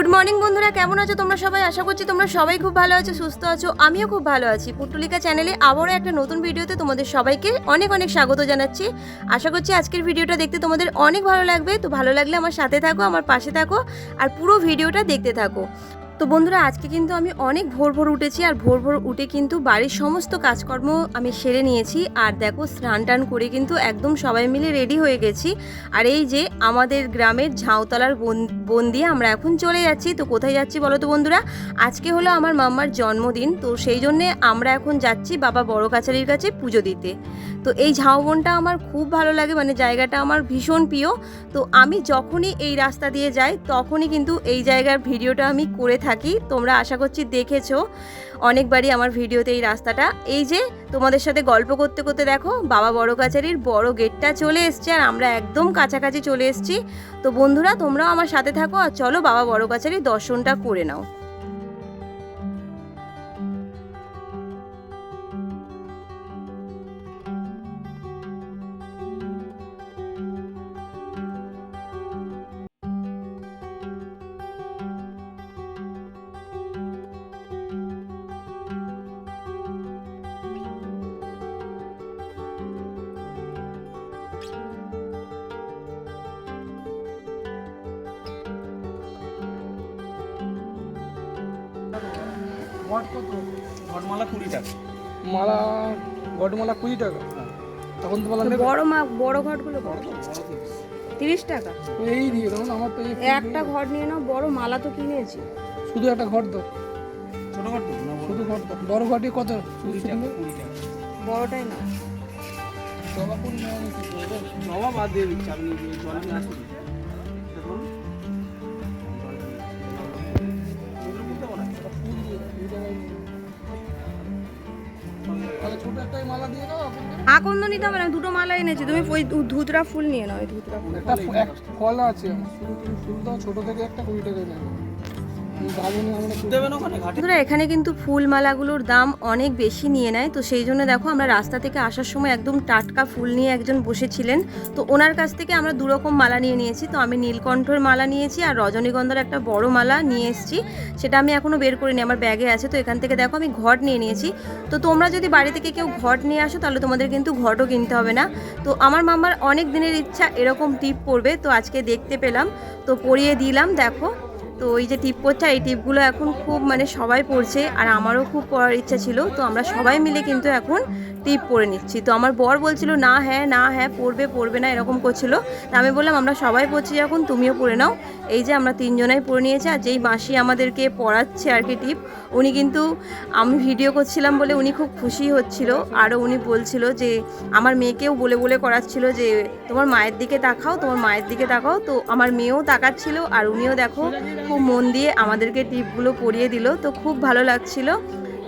Good morning বন্ধুরা। কেমন আছো তোমরা সবাই? আশা করছি তোমরা সবাই খুব ভালো আছো, সুস্থ আছো। আমিও খুব ভালো আছি। পুটুলিকা চ্যানেলে আবারও একটা নতুন ভিডিওতে তোমাদের সবাইকে অনেক অনেক স্বাগত জানাচ্ছি। আশা করছি আজকের ভিডিওটা দেখতে তোমাদের অনেক ভালো লাগবে। তো ভালো লাগলে আমার সাথে থাকো, আমার পাশে থাকো, আর পুরো ভিডিওটা দেখতে থাকো। তো বন্ধুরা, আজকে কিন্তু আমি অনেক ভোর ভোর উঠেছি আর ভোর ভোর উঠে কিন্তু বাড়ির সমস্ত কাজকর্ম আমি সেরে নিয়েছি। আর দেখো, স্নান টান করে কিন্তু একদম সবাই মিলে রেডি হয়ে গেছি। আর এই যে আমাদের গ্রামের ঝাউতলার বন দিয়ে আমরা এখন চলে যাচ্ছি। তো কোথায় যাচ্ছি বলো তো বন্ধুরা? আজকে হলো আমার মাম্মার জন্মদিন, তো সেই জন্যে আমরা এখন যাচ্ছি বাবা বড় কাছারির কাছে পুজো দিতে। তো এই ঝাউবনটা আমার খুব ভালো লাগে মানে জায়গাটা আমার ভীষণ প্রিয়। তো আমি যখনই এই রাস্তা দিয়ে যাই, তখনই কিন্তু এই জায়গার ভিডিওটা আমি করে থাকি। তোমরা আশা করছি দেখেছ অনেকবারই আমার ভিডিওতে এই রাস্তাটা। এই যে তোমাদের সাথে গল্প করতে করতে দেখো, বাবা বড় কাচারির বড় গেটটা চলে এসছে আর আমরা একদম কাছাকাছি চলে এসছি। তো বন্ধুরা, তোমরাও আমার সাথে থাকো আর চলো বাবা বড় কাচারির দর্শনটা করে নাও। ঘট কত? ঘটমালা কুড়ি টাকা। মালা ঘটমালা কুড়ি টাকা। তখন তো বললাম বড় মা বড় ঘটগুলো বড় তিরিশ টাকা। এই দিয়ে তখন আমার তো একটা ঘট নিয়ে নাও বড় মালা তো কিনেছি। শুধু একটা ঘট দাও। ছোট ঘট তো? শুধু ঘট দাও। বড় ঘটে কত? কুড়ি টাকা কুড়ি টাকা। বড়টাই না জবা ফুল নেওয়া আমি কি করব? জবা বাদ দিয়ে দিচ্ছি আপনি জল নিয়ে আকন্দ নিতে হবে না দুটো মালা এনেছি, তুমি ওই ধুতরা ফুল নিয়ে নাও ওই ধুতরা ফুল। একটা ফল আছে ফুল ছোট থেকে একটা কুড়ি টাকা এখানে কিন্তু ফুল মালাগুলোর দাম অনেক বেশি নিয়ে নেয়। তো সেই জন্য দেখো, আমরা রাস্তা থেকে আসার সময় একদম টাটকা ফুল নিয়ে একজন বসেছিলেন। তো ওনার কাছ থেকে আমরা দু রকম মালা নিয়ে নিয়েছি। তো আমি নীলকণ্ঠর মালা নিয়েছি আর রজনীগন্ধার একটা বড় মালা নিয়ে এসেছি। সেটা আমি এখনও বের করিনি, আমার ব্যাগে আছে। তো এখান থেকে দেখো, আমি ঘট নিয়ে নিয়েছি। তো তোমরা যদি বাড়ি থেকে কেউ ঘট নিয়ে আসো, তাহলে তোমাদের কিন্তু ঘটও কিনতে হবে না। তো আমার মামার অনেক দিনের ইচ্ছা এরকম টিপ পড়বে তো আজকে দেখতে পেলাম। তো পরিয়ে দিলাম, দেখো। তো ওই যে টিপ পড়ছে এই টিপগুলো এখন খুব মানে সবাই পড়ছে আর আমারও খুব পড়ার ইচ্ছা ছিল। তো আমরা সবাই মিলে কিন্তু এখন টিপ পরে নিচ্ছি। তো আমার বর বলছিল, না হ্যাঁ না হ্যাঁ পড়বে পড়বে না, এরকম করছিল। তা আমি বললাম, আমরা সবাই পড়ছি যখন, তুমিও পড়ে নাও। এই যে আমরা তিনজনাই পড়ে নিয়েছি, আর যেই মাসি আমাদেরকে পড়াচ্ছে আর কি টিপ, উনি কিন্তু আমি ভিডিও করছিলাম বলে উনি খুব খুশি হচ্ছিল। আরও উনি বলছিল যে, আমার মেয়েকেও বলে বলে করাচ্ছিল যে, তোমার মায়ের দিকে তাকাও, তোমার মায়ের দিকে তাকাও। তো আমার মেয়েও তাকাচ্ছিল, আর উনিও দেখো, খুব মন দিয়ে আমাদেরকে টিপগুলো পরিয়ে দিল। তো খুব ভালো লাগছিল।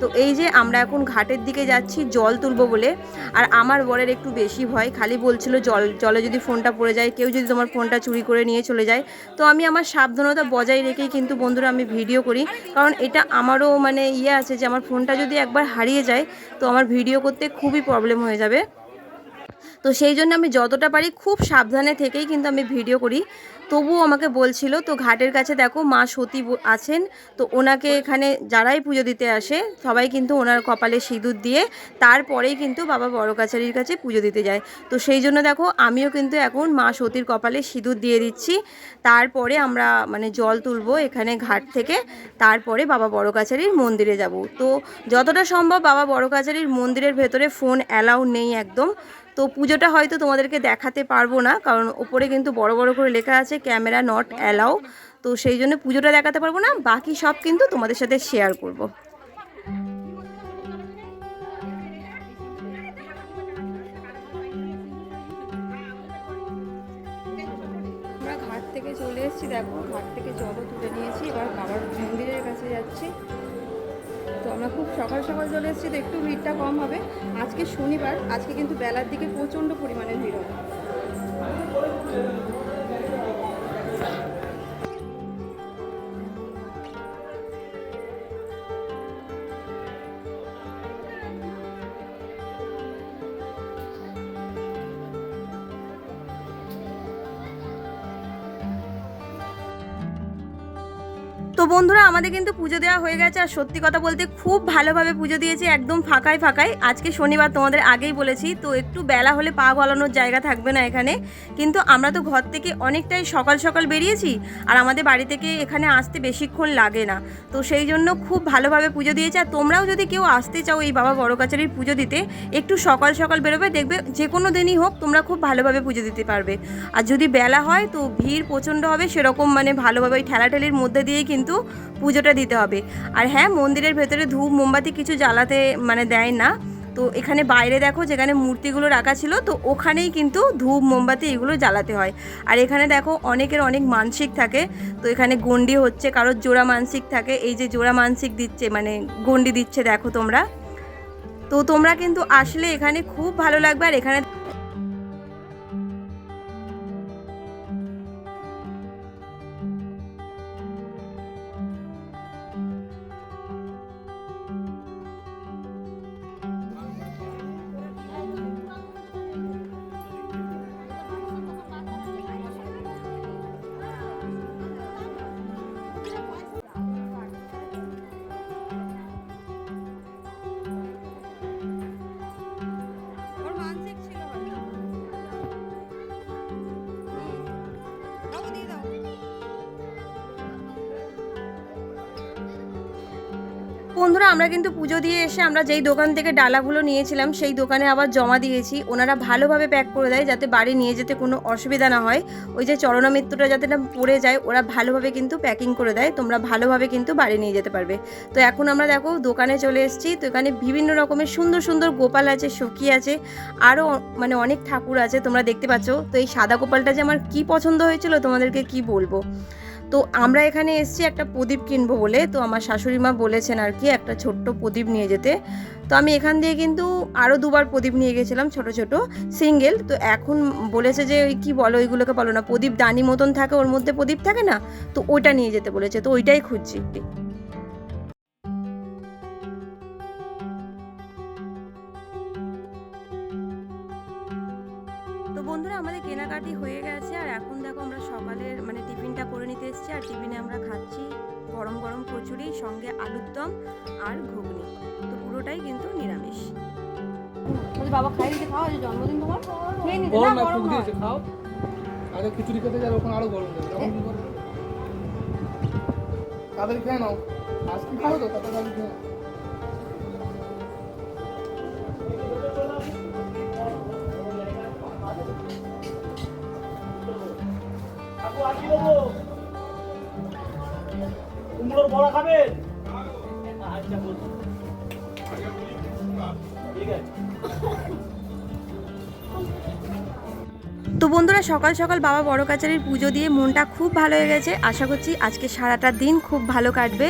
তো এই যে আমরা এখন ঘাটের দিকে যাচ্ছি, জল তুলবো বলে। আর আমার বরের একটু বেশি ভয়, খালি বলছিল জল, জলে যদি ফোনটা পড়ে যায়, কেউ যদি তোমার ফোনটা চুরি করে নিয়ে চলে যায়। তো আমি আমার সাবধানতা বজায় রেখেই কিন্তু বন্ধুরা আমি ভিডিও করি। কারণ এটা আমারও মানে ইয়ে আছে যে, আমার ফোনটা যদি একবার হারিয়ে যায়, তো আমার ভিডিও করতে খুবই প্রবলেম হয়ে যাবে। তো সেই জন্য আমি যতটা পারি খুব সাবধানে থেকেই কিন্তু আমি ভিডিও করি। তবুও আমাকে বলছিল, তো ঘাটের কাছে দেখো মা সতী আছেন, তো ওনাকে এখানে যারাই পুজো দিতে আসে, সবাই কিন্তু ওনার কপালে সিঁদুর দিয়ে তারপরেই কিন্তু বাবা বড় কাছারির কাছে পুজো দিতে যায়। তো সেই জন্য দেখো, আমিও কিন্তু এখন মা সতীর কপালে সিঁদুর দিয়ে দিচ্ছি। তারপরে আমরা মানে জল তুলবো এখানে ঘাট থেকে, তারপরে বাবা বড় কাছারির মন্দিরে যাব। তো যতটা সম্ভব বাবা বড় কাছারির মন্দিরের ভেতরে ফোন অ্যালাউ নেই একদম। তো পুজোটা হয়তো তোমাদেরকে দেখাতে পারব না, কারণ ওপরে কিন্তু বড় বড় করে লেখা আছে ক্যামেরা নট অ্যালাউ তো সেই জন্য পুজোটা দেখাতে পারব না, বাকি সব কিন্তু তোমাদের সাথে শেয়ার করব। আমরা ঘাট থেকে চলে এসেছি, দেখো, ঘাট থেকে জলও তুলে নিয়েছি, এবার বাবার মন্দিরের কাছে যাচ্ছি। তো আমরা খুব সকাল সকাল চলে এসেছি, তো একটু ভিড়টা কম হবে। আজকে শনিবার, আজকে কিন্তু বেলার দিকে প্রচণ্ড পরিমাণে ভিড় হবে। তো বন্ধুরা, আমাদের কিন্তু পুজো দেওয়া হয়ে গেছে। আর সত্যি কথা বলতে খুব ভালোভাবে পুজো দিয়েছি, একদম ফাঁকায় ফাঁকায় আজকে শনিবার তোমাদের আগেই বলেছি, তো একটু বেলা হলে পা গলানোর জায়গা থাকবে না এখানে। কিন্তু আমরা তো ঘর থেকে অনেকটাই সকাল সকাল বেরিয়েছি, আর আমাদের বাড়ি থেকে এখানে আসতে বেশিক্ষণ লাগে না। তো সেই জন্য খুব ভালোভাবে পুজো দিয়েছে। আর তোমরাও যদি কেউ আসতে চাও এই বাবা বড় কাছারির পুজো দিতে, একটু সকাল সকাল বেরোবে, দেখবে যে কোনো দিনই হোক তোমরা খুব ভালোভাবে পুজো দিতে পারবে। আর যদি বেলা হয় তো ভিড় প্রচণ্ড হবে, সেরকম মানে ভালোভাবে ওই ঠেলাঠেলির মধ্যে দিয়েই কিন্তু পুজোটা দিতে হবে। আর হ্যাঁ মন্দিরের ভেতরে ধূপ, মোমবাতি কিছু জ্বালাতে মানে দেয় না। তো এখানে বাইরে দেখো যেখানে মূর্তিগুলো রাখা ছিল, তো ওখানেই কিন্তু ধূপ, মোমবাতি এগুলো জ্বালাতে হয়। আর এখানে দেখো অনেকের অনেক মানসিক থাকে, তো এখানে গন্ডি হচ্ছে, কারোর জোড়া মানসিক থাকে, এই যে জোড়া মানসিক দিচ্ছে মানে গন্ডি দিচ্ছে দেখো তোমরা। তো তোমরা কিন্তু আসলে এখানে খুব ভালো লাগবে, আর এখানে বন্ধুরা, আমরা কিন্তু পুজো দিয়ে এসে আমরা যেই দোকান থেকে ডালাগুলো নিয়েছিলাম, সেই দোকানে আবার জমা দিয়েছি। ওনারা ভালোভাবে প্যাক করে দেয় যাতে বাড়ি নিয়ে যেতে কোনো অসুবিধা না হয়। ওই যে চরণামৃত্যুটা যাতে না পড়ে যায়, ওরা ভালোভাবে কিন্তু প্যাকিং করে দেয়। তোমরা ভালোভাবে কিন্তু বাড়ি নিয়ে যেতে পারবে। তো এখন আমরা দেখো, দোকানে চলে এসেছি। তো এখানে বিভিন্ন রকমের সুন্দর সুন্দর গোপাল আছে, সখী আছে, আরও মানে অনেক ঠাকুর আছে, তোমরা দেখতে পাচ্ছ। তো এই সাদা গোপালটা যে আমার কি পছন্দ হয়েছিল, তোমাদেরকে কি বলব? তো আমরা এখানে এসছি একটা প্রদীপ কিনবো বলে। তো আমার শাশুড়ি মা বলেছেন আর কি, একটা ছোট্ট প্রদীপ নিয়ে যেতে। তো আমি এখান দিয়ে কিন্তু আরও দুবার প্রদীপ নিয়ে গেছিলাম ছোট ছোট সিঙ্গেল তো এখন বলেছে যে, ওই কী বলো ওইগুলোকে বলো না, প্রদীপ দানি মতন থাকে, ওর মধ্যে প্রদীপ থাকে না? তো ওইটা নিয়ে যেতে বলেছে, তো ওইটাই খুঁজছি। বন্ধুরা আমাদের কেনাকাটি হয়ে গেছে আর এখন দেখো আমরা সকালের মানে টিফিনটা করে নিতে এসেছি আর টিফিনে আমরা খাচ্ছি গরম গরম কচুরি সঙ্গে আলুর দম আর ঘুগনি। তো পুরোটাই কিন্তু নিরামিষ। বাবা খাই দিতে খাওয়া জন্মদিন তোমার? খেয়ে নিতে না গরম খাও। আগে খিচুড়ি খেতে গেলে ওখানে আরও গরম দেবে তখন কি করবে তাড়াতাড়ি খেয়ে নাও। আজকে খাও তো তাড়াতাড়ি খেয়ে নাও। আচ্ছা তো বন্ধুরা, সকাল সকাল বাবা বড় কাচারির পুজো দিয়ে মনটা খুব ভালো হয়ে গেছে। আশা করছি আজকে সারাটা দিন খুব ভালো কাটবে।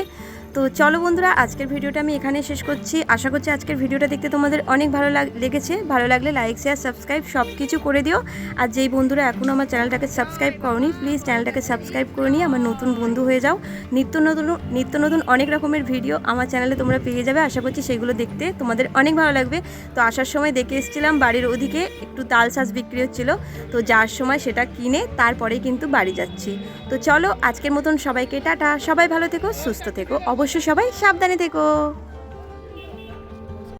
তো চলো বন্ধুরা, আজকের ভিডিওটা আমি এখানে শেষ করছি। আশা করছি আজকের ভিডিওটা দেখতে তোমাদের অনেক ভালো লাগ- লেগেছে। ভালো লাগলে লাইক শেয়ার সাবস্ক্রাইব সব কিছু করে দিও। আর যেই বন্ধুরা এখনও আমার চ্যানেলটাকে সাবস্ক্রাইব করনি প্লিজ চ্যানেলটাকে সাবস্ক্রাইব করে নিয়ে আমার নতুন বন্ধু হয়ে যাও। নিত্য নতুন নিত্য নতুন অনেক রকমের ভিডিও আমার চ্যানেলে তোমরা পেয়ে যাবে। আশা করছি সেগুলো দেখতে তোমাদের অনেক ভালো লাগবে। তো আসার সময় দেখে এসেছিলাম বাড়ির ওদিকে একটু তাল শাঁস বিক্রি হচ্ছিল। তো যার সময় সেটা কিনে তারপরেই কিন্তু বাড়ি যাচ্ছি। তো চলো আজকের মতন সবাইকে টাটা। সবাই ভালো থেকো, সুস্থ থেকো। অবশ্যই সবাই সাবধানে থেকো।